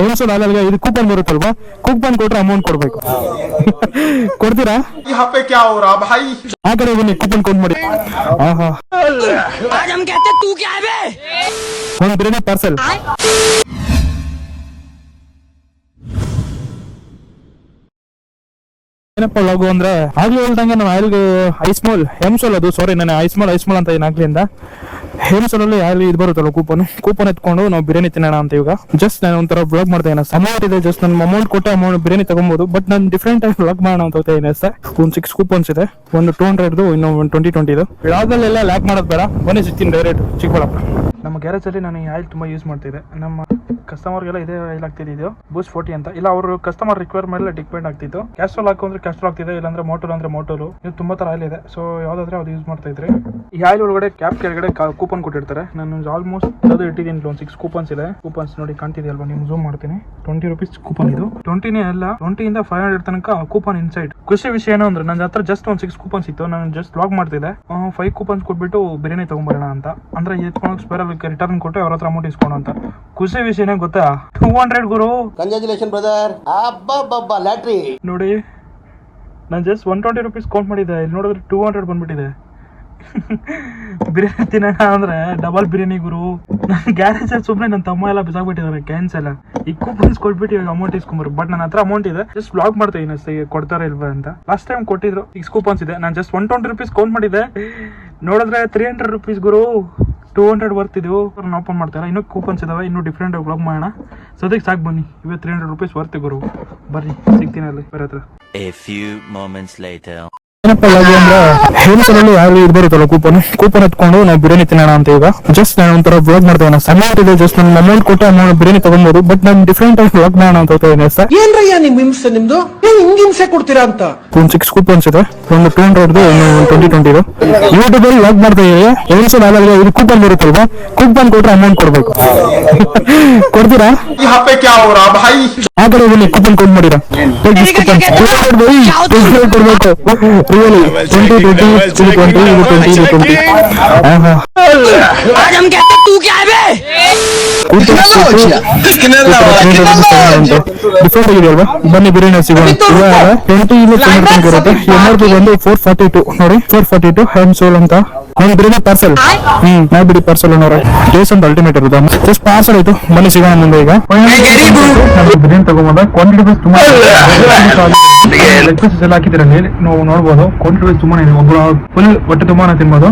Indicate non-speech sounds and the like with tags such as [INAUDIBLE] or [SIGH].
ಎಣಿಸೋದು ಆಗಲ್ಲ ಇದು ಕೂಪನ್ ಬರುತ್ತಲ್ವಾ? ಕೂಪನ್ ಕೊಟ್ರೆ ಅಮೌಂಟ್ ಕೊಡ್ಬೇಕು. ಕೊಡ್ತೀರಾ? ಆ ಕಡೆ ಬನ್ನಿ ಕೂಪನ್ ಕೌಂಟ್ ಮಾಡಿ. ಆಹಾ. ಬಿರಿಯಾನಿ ಪಾರ್ಸೆಲ್ ಏನಪ್ಪ ಲಾಗು ಅಂದ್ರೆ ಆಗ್ಲೇ ಹೇಳ್ದಂಗೆ ನಾವು ಐಸ್ಮೋಲ್ ಹೆಮ್ಸೋಲ್ ಅದು. ಸಾರಿ ನಾನು ಐಸ್ಮೋಲ್ ಐಸ್ಮೋಲ್ ಅಂತ ಏನಾಗ್ಲಿಂದ ಸಲಲ್ಲಿ ಯಾರು ಇದು ಬರುತ್ತಲ್ಲ ಕೂಪನ್ ಕೂಪನ್ ಎತ್ಕೊಂಡು ನಾವು ಬಿರಿಯಾನಿ ತಿನ್ನೋಣ ಅಂತ ಇವಾಗ. ಜಸ್ಟ್ ನಾನು ಒಂಥರ ಬ್ಲಾಗ್ ಮಾಡ್ತಾ ಇನ್ನ ಅಮೌಂಟ್ ಇದೆ ಜಸ್ಟ್ ನನ್ನ ಅಮೌಂಟ್ ಕೊಟ್ಟು ಅಮೌಂಟ್ ಬಿರಿಯಾನಿ ತಗೊಬೋದು. ಬಟ್ ನಾನು ಡಿಫ್ರೆಂಟ್ ಆಗಿ ಬ್ಲಾಗ್ ಮಾಡೋಣ ಅಂತ ಹೋಗ್ತಾ ಸರ್. ಒಂದು ಸಿಕ್ಸ್ ಕೂಪನ್ಸ್ ಇದೆ. ಒಂದು ಟೂ ಹಂಡ್ರೆಡ್ದು ಇನ್ನು ಒಂದು ಟ್ವೆಂಟಿ ಟ್ವೆಂಟಿದು ಬ್ಲಾಗಲ್ಲೆಲ್ಲ ಲ್ಯಾಕ್ ಮಾಡೋದು ಬೇಡ. ಬನ್ನಿ, ಸಿಗ್ತೀನಿ ಡೈರೆಕ್ಟ್ ಚಿಕ್ಕಬಳ್ಳಾಪುರ. ನಮ್ಮ ಗ್ಯಾರೇಜಲ್ಲಿ ನಾನು ಈ ಆಯಿಲ್ ತುಂಬ ಯೂಸ್ ಮಾಡ್ತಿದ್ದೆ ನಮ್ಮ ಕಸ್ಟಮರ್ಗೆಲ್ಲ ಇದೇ ಆಯಿಲ್ ಆಗ್ತಿದ್ದು ಬೂಸ್ಟ್ ಫೋರ್ಟಿ ಅಂತ. ಇಲ್ಲ, ಅವರು ಕಸ್ಟಮರ್ ರಿಕ್ವೈರ್ ಮೇಲೆ ಡಿಪೆಂಡ್ ಆಗ್ತಿತ್ತು. ಕ್ಯಾಸ್ಟ್ರೋಲ್ ಹಾಕು ಅಂದ್ರೆ ಕ್ಯಾಸ್ಟ್ರೋಲ್ ಆಗ್ತಿದೆ, ಇಲ್ಲಾಂದ್ರೆ ಮೋಟರ್ ಅಂದ್ರೆ ಮೋಟೋಲ್ ಇದು ತುಂಬಾ ತರ ಆಯಿಲ್ ಇದೆ. ಸೊ ಯಾವ್ದಾದ್ರೆ ಅದು ಯೂಸ್ ಮಾಡ್ತಾ ಇದ್ರೆ. ಈ ಆಯಿಲ್ ಒಳಗಡೆ ಕ್ಯಾಪ್ ಕೆಳಗಡೆ ಕೂಪನ್ ಕೊಟ್ಟಿರ್ತಾರೆ. ನಾನು ಆಲ್ಮೋಸ್ಟ್ ಅದು ಇಟ್ಟಿದ್ದೀನಿ ಒಂದು ಸಿಕ್ಸ್ ಕೂಪನ್ಸ್ ಇದೆ. ಕೂಪನ್ಸ್ ನೋಡಿ ಕಾಣ್ತಿದೆಯಲ್ವಾ? ನಿಮ್ಗೆ ಝೂಮ್ ಮಾಡ್ತೀನಿ. ಟ್ವೆಂಟಿ ರುಪೀಸ್ ಕೂಪನ್ ಇದು. ಟ್ವೆಂಟಿನೇ ಅಲ್ಲ ಟ್ವೆಂಟಿಯಿಂದ ಫೈವ್ ಹಂಡ್ರೆಡ್ ತನಕ ಕೂಪನ್ ಇನ್ಸೈಡ್ ಖುಷಿ ವಿಷಯ ಏನು ಅಂದ್ರೆ, ನನ್ನ ಹತ್ರ ಜಸ್ಟ್ ಒಂದು ಸಿಕ್ಸ್ ಕೂಪನ್ಸ್ ಇತ್ತು. ನಾನು ಜಸ್ಟ್ ಲಾಗ್ ಮಾಡ್ತಿದ್ದೆ. ಫೈವ್ ಕೂಪನ್ಸ್ ಕೊಟ್ಬಿಟ್ಟು ಬಿರಿಯಾನಿ ತಗೊಂಬರೋಣ ಅಂತ. ಅಂದ್ರೆ ಎತ್ಕೊಂಡು ಸ್ಪೇರ್ ರಿಟರ್ನ್ ಕೊಟ್ಟು ಅವ್ರ ಹತ್ರ ಅಮೌಂಟ್ ಇಸ್ಕೊಂಡು ಅಂತ. ಖುಷಿ ವಿಷಯನೇ ಗೊತ್ತಾ? ಟೂ ಹಂಡ್ರೆಡ್ ಗುರು. ಕಂಗ್ರಾಚುಲೇಷನ್ ಬ್ರದರ್ ಅಬ್ಬಬ್ಬಬ್ಬ ಲ್ಯಾಟ್ರಿ ನೋಡಿ ನಾನು just one twenty rupees count ಮಾಡಿದ್ದೆ. ಇಲ್ಲಿ ನೋಡಿದ್ರೆ ಟೂ ಹಂಡ್ರೆಡ್ ಬಂದ್ಬಿಟ್ಟಿದೆ. ಬಿರಿಯಾನಿ ತಿನ್ನೋಣ ಅಂದ್ರೆ ಡಬಲ್ ಬಿರಿಯಾನಿ ಗುರು. ನನ್ನ ಗ್ಯಾರೇಜ್ ಅಲ್ಲಿ ಸುಮ್ಮನೆ ನನ್ನ ತಮ್ಮ ಎಲ್ಲ ಬಿಸಾಕ್ಬಿಟ್ಟಿದ್ದಾರೆ ಕ್ಯಾನ್ಸ್ ಎಲ್ಲ. ಈ ಕೂಪನ್ಸ್ ಕೊಟ್ಬಿಟ್ಟು ಇವಾಗ ಅಮೌಂಟ್ ಇಸ್ಕೊಂಬರು ಬಟ್ ನನ್ನ ಹತ್ರ ಅಮೌಂಟ್ ಇದೆ. ಜಸ್ಟ್ ಬ್ಲಾಗ್ ಮಾಡ್ತಾ ಈಗ ಕೊಡ್ತಾರ ಇಲ್ವಾ ಅಂತ. ಲಾಸ್ಟ್ ಟೈಮ್ ಕೊಟ್ಟಿದ್ರು ಸಿಕ್ಸ್ ಕೂಪನ್ಸ್ ಇದೆ. ನಾನು just one twenty rupees count ಮಾಡಿದೆ ನೋಡಿದ್ರೆ ತ್ರೀ ಹಂಡ್ರೆಡ್ ರುಪೀಸ್ ಗುರು. ಟೂ ಹಂಡ್ರೆಡ್ ವರ್ತ್ ಅವ್ರನ್ನ ಓಪನ್ ಮಾಡ್ತಾರೆ ಇನ್ನೂ ಕೂಪನ್ಸ್ ಇದಾವೆ, ಇನ್ನೂ ಡಿಫ್ರೆಂಟ್ ಬ್ಲಾಗ್ ಮಾಡೋಣ. ಸದ್ಯಕ್ಕೆ ಸಾಕು ಬನ್ನಿ, ಇವತ್ತು ತ್ರೀ ಹಂಡ್ರೆಡ್ ರುಪೀಸ್ ವರ್ತಿ ಗುರು ಬರ್ರಿ, ಸಿಗ್ತೀನಿ ಅಲ್ಲಿ, ಬೇರೆ ಹತ್ರ. ಏನಪ್ಪ ಲಾಗಿ ಅಂದ್ರೆ ಹೇಲ್ಸಲ್ಲಿ ಯಾರು ಇದು ಕೂಪನ್? ಕೂಪನ್ ಎತ್ಕೊಂಡು ನಾವು ಬಿರಿಯಾನಿ ತಿನ್ನೋಣ ಅಂತ ಈಗ. ಜಸ್ಟ್ ನಾನು ಒಂಥರ ಬ್ಲಾಗ್ ಮಾಡ್ತಾ ಇದ್ದೀನಿ ಸಮಯ ಇದೆ ಜಸ್ಟ್ ನನ್ನ ಅಮೌಂಟ್ ಕೊಟ್ಟು ನಾನು ಬಿರಿಯಾನಿ ತಗೊಬಹುದು ಬಟ್ ನಾನು ಡಿಫ್ರೆಂಟ್ ಆಗಿ ಬ್ಲಾಗ್ ಮಾಡೋಣ ಅಂತ ಇದ್ದೀನಿ ಸರ್ ಏನ್ರಯ್ಯ ನಿಮ್ ಹಿಂಸೆ ನಿಮ್ದು? ನೀವು ಹಿಂಗ್ ಹಿಂಸೆ ಕೊಡ್ತೀರಾ ಅಂತ? ಒಂದು ಸಿಕ್ಸ್ ಕೂಪನ್ಸ್ ಇದೆ ಒಂದು two hundred twenty twenty YouTube ಅಲ್ಲಿ ಲಾಗ್ ಮಾಡ್ತಾ ಇದ್ದೀವಿ ಹೇಲ್ಸಲ್ ಆಗಾದ್ರೆ ಇದು ಕೂಪನ್ ಬರುತ್ತಲ್ವಾ? ಕೂಪನ್ ಕೊಟ್ರೆ ಅಮೌಂಟ್ ಕೊಡ್ಬೇಕು. [LAUGHS] ಕೊಡ್ತೀರಾ? ಆತರ ಕೂಪನ್ ಕೊಡ್ ಮಾಡಿರಾ. ಕೊಡ್ಬೇಕು ಟ್ವೆಂಟಿ ಇದು ಟ್ವೆಂಟಿ ಬನ್ನಿ ಬಿರಿಯಾನಿ ಸಿಗೋಣ ಇವಾಗ ಟ್ವೆಂಟಿ ಇದು ಇರುತ್ತೆ. ಎಂ ಆರ್ ಪಿ ಬಂದು ಫೋರ್ ಫಾರ್ಟಿ ಟು ನೋಡಿ ಫೋರ್ ಫಾರ್ಟಿ ಟು ಹ್ಯಾಮ್ ಸೋಲ್ ಅಂತ. ಒಂದು ಬಿರಿಯಾನಿ ಪಾರ್ಸಲ್ ಹ್ಮ್ ನಾ ಬಿಡಿ ಪಾರ್ಸಲ್ ಅನ್ನೋರ. ಟೇಸ್ಟ್ ಅಂತ ಅಲ್ಟಿಮೇಟ್ ಇರುತ್ತೆ ಜಸ್ಟ್ ಪಾರ್ಸಲ್ ಆಯ್ತು. ಬನ್ನಿ ಸಿಗೋಣ ಮುಂದೆ ಈಗ. ಬಿರಿಯಾನಿ ತಗೊಂಬಂದ. ಕ್ವಾಂಟಿಟಿ ತುಂಬಾ ಲೆಗ್ ಪೀಸಸ್ ಎಲ್ಲ ಹಾಕಿದ್ರೆ ನೀವು ನೋಡ್ಬೋದು. ಕ್ವಾಂಟಿಟಿ ತುಂಬಾನೇ ಇದೆ. ಒಬ್ಬರು ಫುಲ್ ಹೊಟ್ಟೆ ತುಂಬಾನೇ ತಿನ್ಬೋದು.